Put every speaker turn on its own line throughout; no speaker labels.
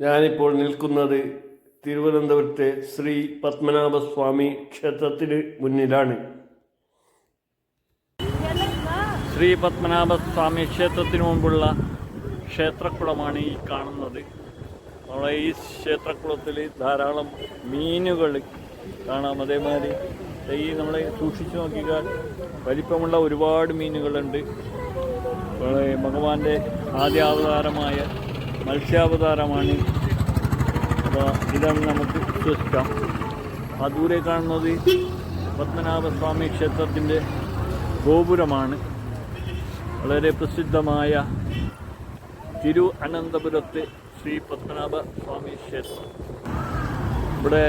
ഞാനിപ്പോൾ നിൽക്കുന്നത് തിരുവനന്തപുരത്തെ ശ്രീ പത്മനാഭസ്വാമി ക്ഷേത്രത്തിന് മുന്നിലാണ്.
ശ്രീ പത്മനാഭസ്വാമി ക്ഷേത്രത്തിന് മുമ്പുള്ള ക്ഷേത്രക്കുളമാണ് ഈ കാണുന്നത്. നമ്മളെ ഈ ക്ഷേത്രക്കുളത്തിൽ ധാരാളം മീനുകൾ കാണാം. അതേമാതിരി ഈ നമ്മളെ സൂക്ഷിച്ചു നോക്കിയാൽ വലിപ്പമുള്ള ഒരുപാട് മീനുകളുണ്ട്. ഭഗവാന്റെ ആദ്യാവതാരമായ മത്സ്യാവതാരമാണ്. അപ്പോൾ ഇതാണ് നമുക്ക് വിശ്വസിക്കാം. ആ ദൂരെ കാണുന്നത് പത്മനാഭസ്വാമി ക്ഷേത്രത്തിന്റെ ഗോപുരമാണ്. വളരെ പ്രസിദ്ധമായ തിരു അനന്തപുരത്തെ ശ്രീ പത്മനാഭ സ്വാമി ക്ഷേത്രം. ഇവിടെ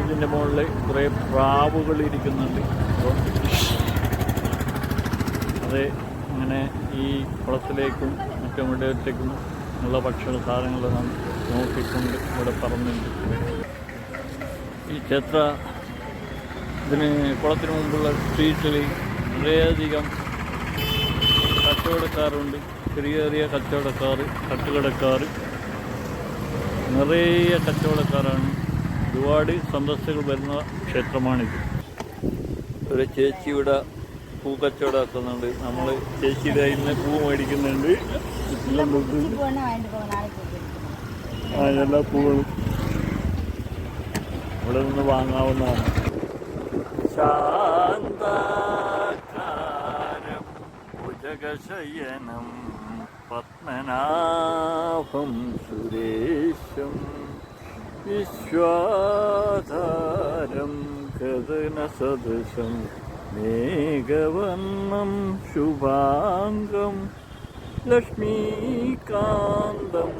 ഇതിന്റെ മുകളിൽ കുറേ പ്രാവുകൾ ഇരിക്കുന്നുണ്ട്. അപ്പോൾ അത് അങ്ങനെ ഈ കുളത്തിലേക്കും മറ്റും ഇവിടത്തേക്കും ഉള്ള ഭക്ഷണ സാധനങ്ങൾ നോക്കിക്കൊണ്ട് ഇവിടെ പറഞ്ഞുണ്ട് ഈ ക്ഷേത്ര ഇതിന് കുളത്തിന് മുമ്പുള്ള സ്ട്രീറ്റിൽ വളരെയധികം കച്ചവടക്കാരുണ്ട്. ചെറിയ ചെറിയ കച്ചവടക്കാർ തട്ടുകടക്കാർ നിറയെ കച്ചവടക്കാരാണ്. ഒരുപാട് സന്ദർശകർ വരുന്ന ക്ഷേത്രമാണിത്. ഒരു ചേച്ചി ഇവിടെ പൂ കച്ചവടമാക്കുന്നുണ്ട് നമ്മൾ ചേച്ചിയുടെ ഇന്ന് പൂ മേടിക്കുന്നുണ്ട്. ആ എല്ലാ പൂക്കളും ഇവിടെ നിന്ന് വാങ്ങാവുന്നതാണ്. ശാന്താകാരം ഭുജകശയനം പത്മനാഭം സുരേശം വിശ്വാധാരം കഥനസദൃശം മേഘവർണം ശുഭാംഗം ലക്ഷ്മീകാന്തം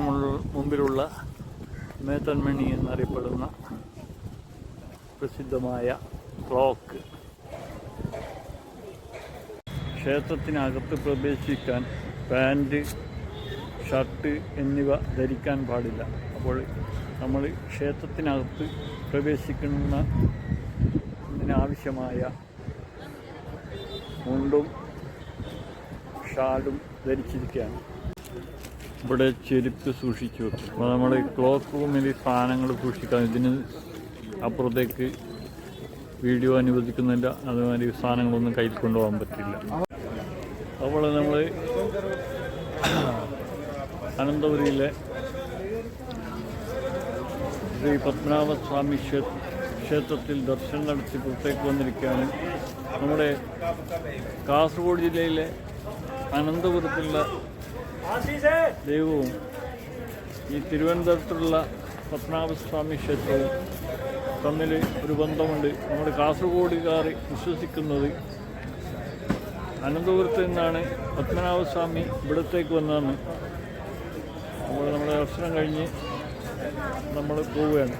മുള്ള- മുമ്പിലുള്ള മേത്തൻമണി എന്നറിയപ്പെടുന്ന പ്രസിദ്ധമായ ക്ലോക്ക്. ക്ഷേത്രത്തിനകത്ത് പ്രവേശിക്കാൻ പാന്റ് ഷർട്ട് എന്നിവ ധരിക്കാൻ പാടില്ല. അപ്പോൾ നമ്മൾ ക്ഷേത്രത്തിനകത്ത് പ്രവേശിക്കുന്ന ഇതിനാവശ്യമായ മുണ്ടും ഷാളും ധരിച്ചിരിക്കുകയാണ്. ഇവിടെ ചെരുപ്പ് സൂക്ഷിച്ചു അപ്പോൾ നമ്മൾ ക്ലോക്ക് റൂമിൽ സാധനങ്ങൾ സൂക്ഷിക്കാൻ ഇതിന് അപ്പുറത്തേക്ക് വീഡിയോ അനുവദിക്കുന്നില്ല അതുമാതിരി സാധനങ്ങളൊന്നും കയ്യിൽ കൊണ്ടുപോകാൻ പറ്റില്ല. അപ്പോൾ നമ്മൾ അനന്തപുരിയിലെ ശ്രീ പത്മനാഭസ്വാമി ക്ഷേത്രത്തിൽ ദർശനം നടത്തി പുറത്തേക്ക് വന്നിരിക്കുകയാണ്. നമ്മുടെ കാസർഗോഡ് ജില്ലയിലെ അനന്തപുരത്തുള്ള ദൈവവും ഈ തിരുവനന്തപുരത്തുള്ള പത്മനാഭസ്വാമി ക്ഷേത്രവും തമ്മിൽ ഒരു ബന്ധമുണ്ട്. നമ്മുടെ കാസർഗോഡുകാർ വിശ്വസിക്കുന്നത് അനന്തപുരത്ത് നിന്നാണ് പത്മനാഭസ്വാമി ഇവിടത്തേക്ക് വന്നതെന്ന്. അപ്പോൾ നമ്മുടെ ദർശനം കഴിഞ്ഞ് നമ്മൾ പോവുകയാണ്.